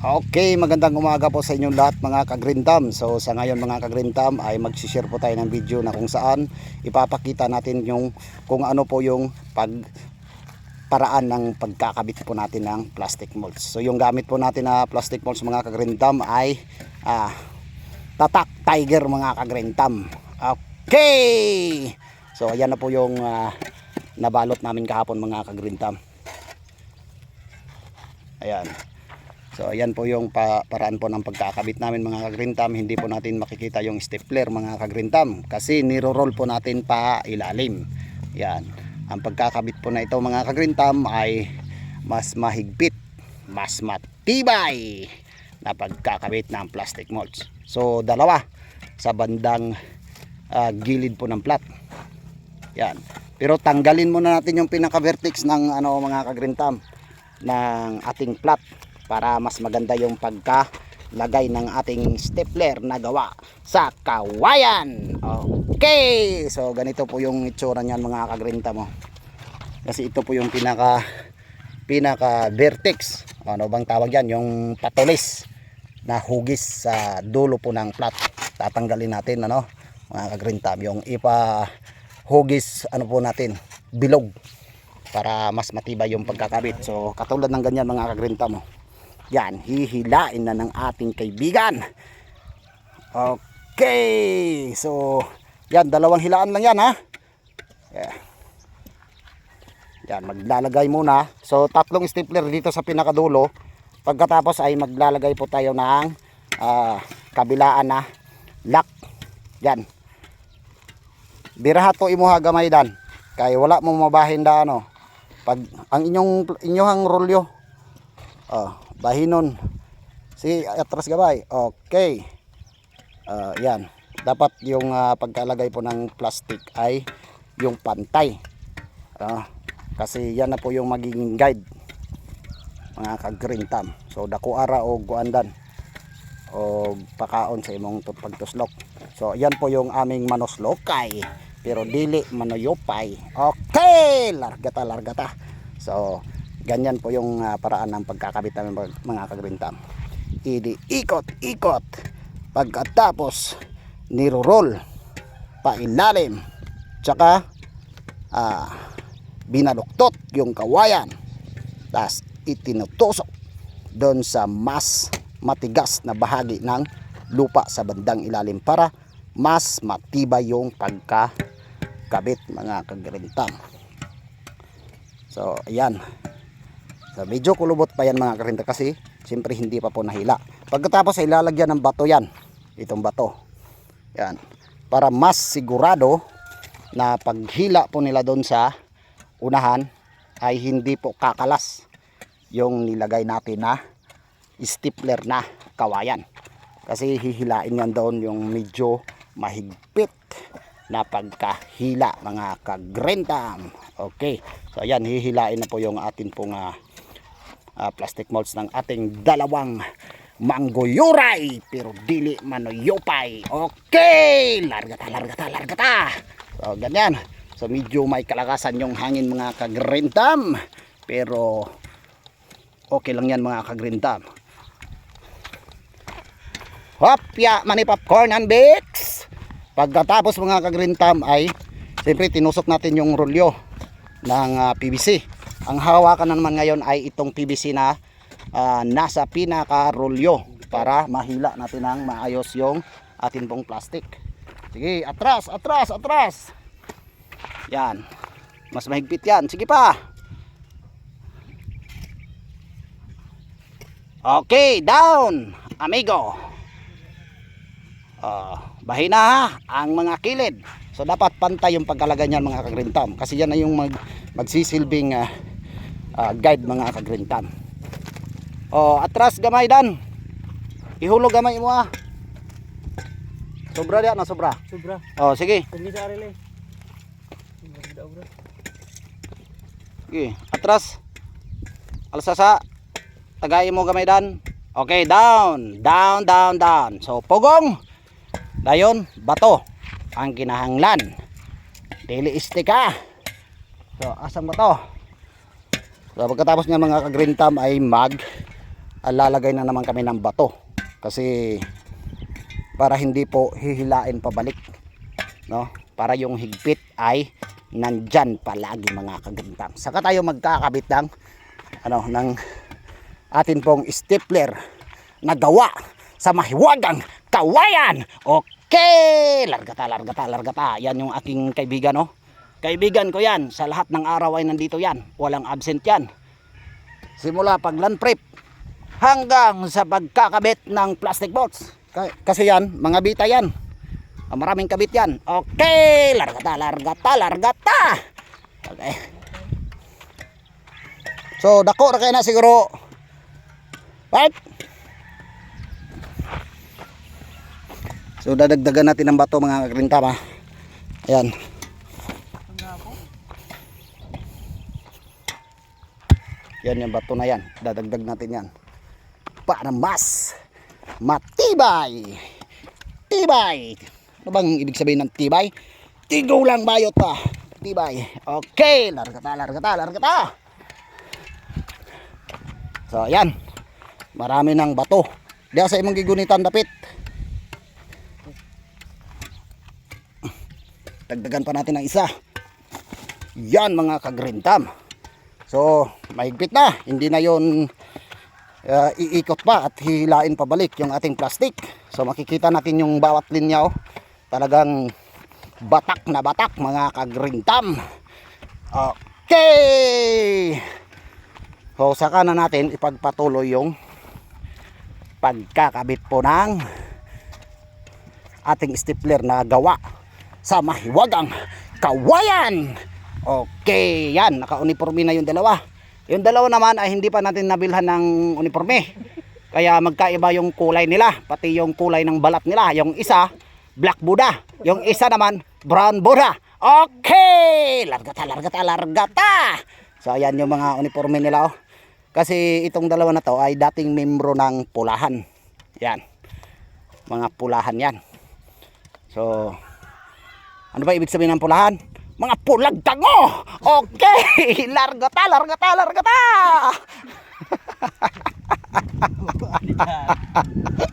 Okay, magandang umaga po sa inyong lahat mga kagrintam. So sa ngayon mga kagrintam ay magsishare po tayo ng video na kung saan ipapakita natin yung kung ano po yung pag paraan ng pagkakabit po natin ng plastic molds. So yung gamit po natin na plastic molds mga kagrintam ay ah, Tatak Tiger mga kagrintam. Okay! So ayan na po yung ah, nabalot namin kahapon mga kagrintam. Ayan. So ayan po yung pa paraan po ng pagkakabit namin mga kagrintam. Hindi po natin makikita yung stapler mga kagrintam kasi niro-roll po natin pa ilalim. Yan. Ang pagkakabit po na ito mga kagrintam ay mas mahigpit, mas matibay na pagkakabit ng plastic molds. So dalawa sa bandang ah, gilid po ng plat. Yan. Pero tanggalin muna natin yung pinaka-vertex ng ano mga kagrintam ng ating plat para mas maganda yung pagkalagay ng ating stapler na gawa sa kawayan. Okay, so ganito po yung itsura niyan mga kagrinta mo. Kasi ito po yung pinaka pinaka vertex. Ano bang tawag yan? Yung patulis na hugis sa dulo po ng plat. Tatanggalin natin ano mga kagrinta yung ipa hugis ano po natin bilog para mas matibay yung pagkakabit. So katulad ng ganyan mga kagrinta mo. Yan, hihilain na ng ating kaibigan. Okay. So, yan, dalawang hilaan lang yan ha. Yeah. Yan, maglalagay muna. So, tatlong stapler dito sa pinakadulo. Pagkatapos ay maglalagay po tayo ng ah, kabilaan na lock. Yan. Birahat po imuha gamay dan. Kay wala mo mabahin da ano. Pag ang inyong inyong rolyo. Oh, bahinon. Si atras gabay. Okay. Ah, yan. Dapat yung ah, pagkalagay po ng plastic ay yung pantay. Ah, kasi yan na po yung magiging guide mga ka-green thumb. So dako ara o guandan o pakaon sa imong pagtuslok. So yan po yung aming manoslokay pero dili manoyopay. Okay, largata largata. So ganyan po yung ah, paraan ng pagkakabit namin mga, ka-green thumb. Idi ikot ikot. Pagkatapos niro-roll pa ilalim tsaka ah, binaluktot yung kawayan. Tas itinutusok doon sa mas matigas na bahagi ng lupa sa bandang ilalim para mas matibay yung pagkakabit mga kagrintang so ayan so medyo kulubot pa yan mga karinta kasi siyempre hindi pa po nahila. Pagkatapos ay lalagyan ng bato yan itong bato. Yan. Para mas sigurado na paghila po nila doon sa unahan ay hindi po kakalas yung nilagay natin na stapler na kawayan. Kasi hihilain yan doon yung medyo mahigpit na pagkahila mga kagrentam okay. So ayan hihilain na po yung atin pong ah, ah, plastic molds ng ating dalawang mangoyuray pero dili manoyopay okay largata largata largata. So ganyan. So medyo may kalakasan yung hangin mga kagrentam pero okay lang yan mga kagrentam Hopya, mani popcorn and bits. Pagkatapos mga kagrintam ay siyempre tinusok natin yung rolyo ng ah, PVC. Ang hawakan na naman ngayon ay itong PVC na ah, nasa pinaka rolyo para mahila natin ng maayos yung atin pong plastic. Sige, atras, atras, atras. Yan. Mas mahigpit yan. Sige pa. Okay, down, amigo. Ah, bahina ha ang mga kilid. So dapat pantay yung pagkalagay niyan mga kagrintam kasi yan na yung mag magsisilbing ah, ah, guide mga kagrintam. Oh, atras gamay dan. Ihulog gamay mo ah. Sobra diyan na sobra. Sobra. Oh, sige. Hindi sa arele. Sobra. Sige, atras. Alsa sa tagay mo gamay dan. Okay, down, down, down, down. So, pugong. Dayon, bato. Ang kinahanglan. Dili istika. So, asang bato. So, pagkatapos nga mga ka-green thumb ay mag ah, lalagay na naman kami ng bato. Kasi para hindi po hihilain pabalik no? Para yung higpit ay nandyan palagi mga kagantang saka tayo magkakabit ng ano ng atin pong stapler na gawa sa mahiwagang kawayan. Okay! Largata largata largata yan yung aking kaibigan no kaibigan ko yan sa lahat ng araw ay nandito yan walang absent yan simula pag land prep hanggang sa pagkakabit ng plastic bolts. Ka- Kasi yan, mga bita yan. Ah, Maraming kabit yan. Okay, largata, largata, largata. Okay. So, dako ra kayo na siguro. Right? So, dadagdagan natin ng bato mga kagrintama. Ayan. Yan yung bato na yan. Dadagdag natin yan para mas matibay. Tibay. Ano bang ibig sabihin ng tibay? Tigaw lang bayot pa. Tibay. Okay, largata, largata, largata. So, ayan. Marami ng bato. Diya sa imong gigunitan dapit. Dagdagan pa natin ng isa. Yan mga kagrintam. So, mahigpit na. Hindi na yon uh, iikot pa at hihilain pabalik yung ating plastic. So makikita natin yung bawat linya oh. Talagang batak na batak mga kagrintam. Okay. So saka na natin ipagpatuloy yung pagkakabit po ng ating stapler na gawa sa mahiwagang kawayan. Okay, yan. Naka-uniforme na yung dalawa. Yung dalawa naman ay hindi pa natin nabilhan ng uniforme. Kaya magkaiba yung kulay nila, pati yung kulay ng balat nila. Yung isa, black Buddha. Yung isa naman, brown Buddha. Okay! Largata, largata, largata! So ayan yung mga uniforme nila. Oh. Kasi itong dalawa na to ay dating membro ng pulahan. Yan. Mga pulahan yan. So, ano ba ibig sabihin ng pulahan? Mga pulag dango! Okay! Largata, largata, largata!